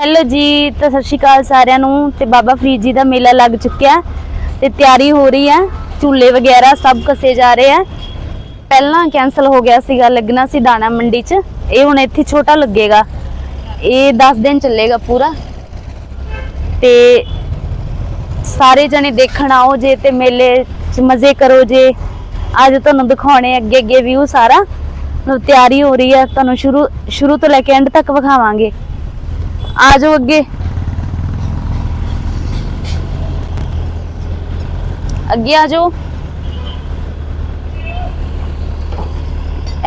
Hello ਜੀ, ਤਾਂ ਸਤਿ ਸ਼੍ਰੀ ਅਕਾਲ ਸਾਰਿਆਂ ਨੂੰ ਤੇ ਬਾਬਾ ਫਰੀਦ ਜੀ ਦਾ ਮੇਲਾ ਲੱਗ ਚੁੱਕਿਆ ਤੇ ਤਿਆਰੀ ਹੋ ਰਹੀ ਹੈ, ਝੂਲੇ ਵਗੈਰਾ ਸਭ ਕਸੇ ਜਾ ਰਹੇ ਆ। ਪਹਿਲਾਂ ਕੈਨਸਲ ਹੋ ਗਿਆ ਸੀਗਾ, ਲੱਗਣਾ ਸੀ ਦਾਣਾ ਮੰਡੀ 'ਚ, ਇਹ ਹੁਣ ਇੱਥੇ ਛੋਟਾ ਲੱਗੇਗਾ। ਇਹ 10 ਦਿਨ ਚੱਲੇਗਾ ਪੂਰਾ। ਤੇ ਸਾਰੇ ਜਣੇ ਦੇਖਣ ਆਓ ਜੇ ਤੇ ਮੇਲੇ 'ਚ ਮਜ਼ੇ ਕਰੋ ਜੇ। ਅੱਜ ਤੁਹਾਨੂੰ ਦਿਖਾਉਣੇ ਅੱਗੇ ਅੱਗੇ ਵਿਊ ਸਾਰਾ। ਤਿਆਰੀ ਹੋ ਰਹੀ ਹੈ, ਤੁਹਾਨੂੰ ਸ਼ੁਰੂ ਸ਼ੁਰੂ ਤੋਂ ਲੈ ਕੇ ਐਂਡ ਤੱਕ ਵਿਖਾਵਾਂਗੇ। ਆ ਜਾਓ ਅੱਗੇ। ਅੱਗੇ ਆ ਜਾਓ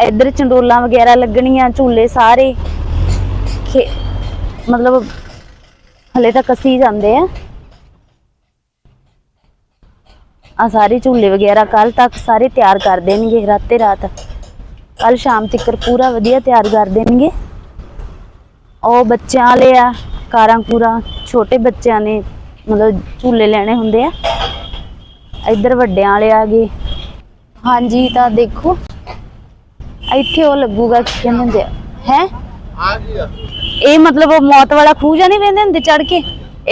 ਇੱਧਰ ਚੰਡੋਲਾਂ ਵਗੈਰਾ ਲੱਗਣੀਆਂ, ਝੂਲੇ ਸਾਰੇ। ਮਤਲਬ ਹਲੇ ਤਾਂ ਕਸੀ ਜਾਂਦੇ ਆ। ਆ ਸਾਰੇ ਝੂਲੇ ਵਗੈਰਾ ਕੱਲ ਤੱਕ ਸਾਰੇ ਤਿਆਰ ਕਰ ਦੇਣਗੇ, ਰਾਤੇ ਰਾਤ। ਕੱਲ ਸ਼ਾਮ ਤੱਕ ਪੂਰਾ ਵਧੀਆ ਤਿਆਰ ਕਰ ਦੇਣਗੇ। ਉਹ ਬੱਚਿਆਂ ਵਾਲੇ ਆ ਕਾਰਾਂ ਕੂਰਾਂ ਛੋਟੇ ਬੱਚਿਆਂ ਨੇ ਮਤਲਬ ਝੂਲੇ ਲੈਣੇ ਹੁੰਦੇ ਆ। ਇੱਧਰ ਵੱਡਿਆਂ ਵਾਲੇ ਆ ਗਏ। ਹਾਂਜੀ ਤਾਂ ਦੇਖੋ ਇੱਥੇ ਉਹ ਲੱਗੂਗਾ ਕੀ ਕਹਿੰਦੇ ਹੁੰਦੇ ਆ ਹੈ? ਇਹ ਮਤਲਬ ਉਹ ਮੌਤ ਵਾਲਾ ਖੂਹ ਜਾਂ ਨਹੀਂ ਵੇਂਦੇ ਹੁੰਦੇ ਚੜ ਕੇ?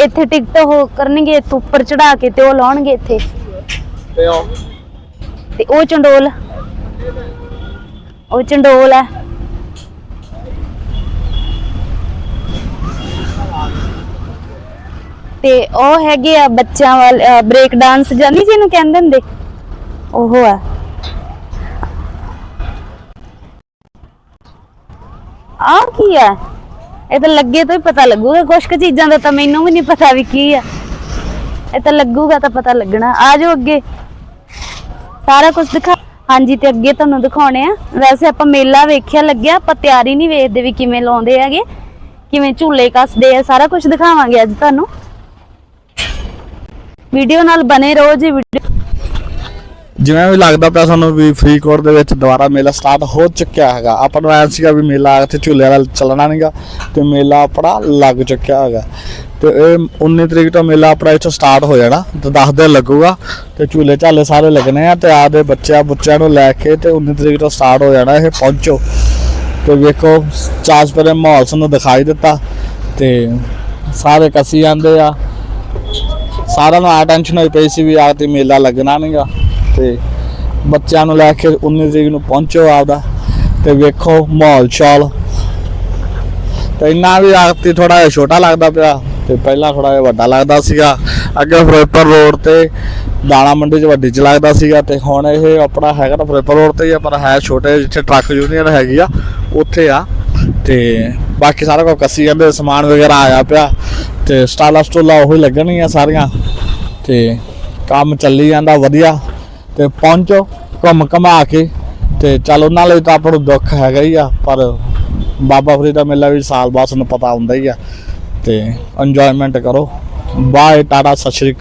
ਇੱਥੇ ਟਿਕਟ ਉਹ ਕਰਨਗੇ ਇੱਥੇ ਉੱਪਰ ਚੜਾ ਕੇ ਤੇ ਉਹ ਲਾਉਣਗੇ ਇੱਥੇ। ਤੇ ਉਹ? ਤੇ ਉਹ ਚੰਡੋਲ। ਉਹ ਚੰਡੋਲ ਹੈ ਤੇ ਉਹ ਹੈਗੇ ਆ ਬੱਚਿਆਂ ਵਾਲੇ ਬ੍ਰੇਕ ਡਾਂਸ ਜਾਨੀ ਜਿਹਨੂੰ ਕਹਿੰਦੇ ਹੁੰਦੇ? ਉਹ ਆ। ਆ ਕੀ ਆ? ਇਹ ਤਾਂ ਲੱਗੇ ਤੋਂ ਹੀ ਪਤਾ ਲੱਗੂਗਾ। ਕੁਛ ਕੁ ਚੀਜ਼ਾਂ ਦਾ ਤਾਂ ਮੈਨੂੰ ਵੀ ਨਹੀਂ ਪਤਾ ਵੀ ਕੀ ਆ। ਇਹ ਤਾਂ ਲੱਗੂਗਾ ਤਾਂ ਪਤਾ ਲੱਗਣਾ। ਆ ਜਾਓ ਅੱਗੇ। ਸਾਰਾ ਕੁਝ ਦਿਖਾ। ਹਾਂਜੀ, ਤੇ ਅੱਗੇ ਤੁਹਾਨੂੰ ਦਿਖਾਉਣੇ ਆ। ਵੈਸੇ ਆਪਾਂ ਮੇਲਾ ਵੇਖਿਆ ਲੱਗਿਆ। ਆਪਾਂ ਤਿਆਰੀ ਨਹੀਂ ਵੇਖਦੇ ਵੀ ਕਿਵੇਂ ਲਾਉਂਦੇ ਹੈਗੇ, ਕਿਵੇਂ ਝੂਲੇ ਕੱਸਦੇ ਆ। ਸਾਰਾ ਕੁਝ ਦਿਖਾਵਾਂਗੇ ਅੱਜ ਤੁਹਾਨੂੰ। ਵੀਡੀਓ ਨਾਲ ਬਨੇ ਰਹੋ ਜੀ, ਵੀਡੀਓ ਜਿਵੇਂ ਵੀ ਲੱਗਦਾ ਪਿਆ ਸਾਨੂੰ ਵੀ ਫਰੀਦਕੋਟ ਦੇ ਵਿੱਚ ਦੁਬਾਰਾ ਮੇਲਾ ਸਟਾਰਟ ਹੋ ਚੁੱਕਿਆ ਹੈਗਾ। ਆਪਾਂ ਨੂੰ ਐਂ ਸੀਗਾ ਵੀ ਮੇਲਾ ਇੱਥੇ ਝੂਲੇ ਵਾਲਾ ਚੱਲਣਾ ਨਹੀਂਗਾ ਤੇ ਮੇਲਾ ਆਪਣਾ ਲੱਗ ਚੁੱਕਿਆ ਹੈਗਾ। ਤੇ ਇਹ 19 ਤਰੀਕ ਤੋਂ ਮੇਲਾ ਆਪਣਾ ਇੱਥੋਂ ਸਟਾਰਟ ਹੋ ਜਾਣਾ। ਤੇ 10 ਦਿਨ ਲੱਗੂਗਾ ਤੇ ਝੂਲੇ ਝਾਲੇ ਸਾਰੇ ਲੱਗਣੇ ਆ ਤੇ ਆਪਦੇ ਬੱਚਿਆਂ ਬੁੱਚਿਆਂ ਨੂੰ ਲੈ ਕੇ ਤੇ 19 ਤਰੀਕ ਤੋਂ ਸਟਾਰਟ ਹੋ ਜਾਣਾ ਇਹ, ਪਹੁੰਚੋ। ਤੇ ਵੇਖੋ ਚਾਸ ਪਰੇ ਮਾਹੌਲ ਸਾਨੂੰ ਦਿਖਾਈ ਦਿੱਤਾ ਤੇ ਸਾਰੇ ਕੱਸੀ ਜਾਂਦੇ ਆ। ਸਾਰਿਆਂ ਨੂੰ ਆ ਟੈਨਸ਼ਨ ਹੋਈ ਪਈ ਸੀ ਵੀ ਆ ਤੇ ਮੇਲਾ ਲੱਗਣਾ ਨਹੀਂਗਾ ਤੇ ਬੱਚਿਆਂ ਨੂੰ ਲੈ ਕੇ 19 ਤਰੀਕ ਨੂੰ ਪਹੁੰਚੋ ਆਪਦਾ ਤੇ ਵੇਖੋ ਮਾਹੌਲ ਚਾਲ। ਤੇ ਇੰਨਾ ਵੀ ਆਖਤੀ ਥੋੜਾ ਜਿਹਾ ਛੋਟਾ ਲੱਗਦਾ ਪਿਆ ਤੇ ਪਹਿਲਾਂ ਥੋੜਾ ਜਿਹਾ ਵੱਡਾ ਲੱਗਦਾ ਸੀਗਾ। ਅੱਗੇ ਫਿਰੋਜ਼ਪੁਰ ਰੋਡ ਤੇ ਦਾਣਾ ਮੰਡੀ 'ਚ ਵੱਡੀ 'ਚ ਲੱਗਦਾ ਸੀਗਾ ਤੇ ਹੁਣ ਇਹ ਆਪਣਾ ਹੈਗਾ ਤਾਂ ਫਿਰੋਜ਼ਪੁਰ ਰੋਡ ਤੇ ਹੀ ਆ, ਪਰ ਹੈ ਛੋਟੇ ਜਿੱਥੇ ਟਰੱਕ ਯੂਨੀਅਨ ਹੈਗੀ ਆ, ਉੱਥੇ ਆ। ਤੇ ਬਾਕੀ ਸਾਰਾ ਕੁਝ ਕੱਸੀ ਜਾਂਦੇ, ਸਮਾਨ ਵਗੈਰਾ ਆਇਆ ਪਿਆ। ਤੇ ਸਟਾਲਾ ਸਟੂਲਾਂ ਉਹੀ ਲੱਗਣਗੀਆਂ ਸਾਰੀਆਂ। ਤੇ ਕੰਮ ਚੱਲੀ ਜਾਂਦਾ ਵਧੀਆ। ਤੇ ਪਹੁੰਚੋ, ਘੁੰਮ ਘਮਾ ਕੇ। ਤੇ ਚੱਲ ਉਹਨਾਂ ਲਈ ਤਾਂ ਆਪਾਂ ਨੂੰ ਦੁੱਖ ਹੈਗਾ ਹੀ ਆ, ਪਰ ਬਾਬਾ ਫਰੀਦ ਦਾ ਮੇਲਾ ਵੀ ਸਾਲ ਬਾਅਦ ਨੂੰ ਪਤਾ ਹੁੰਦਾ ਹੀ ਆ। ਤੇ ਇੰਜੋਇਮੈਂਟ ਕਰੋ। ਬਾਏ ਟਾਟਾ, ਸਤਿ ਸ਼੍ਰੀ ਅਕਾਲ।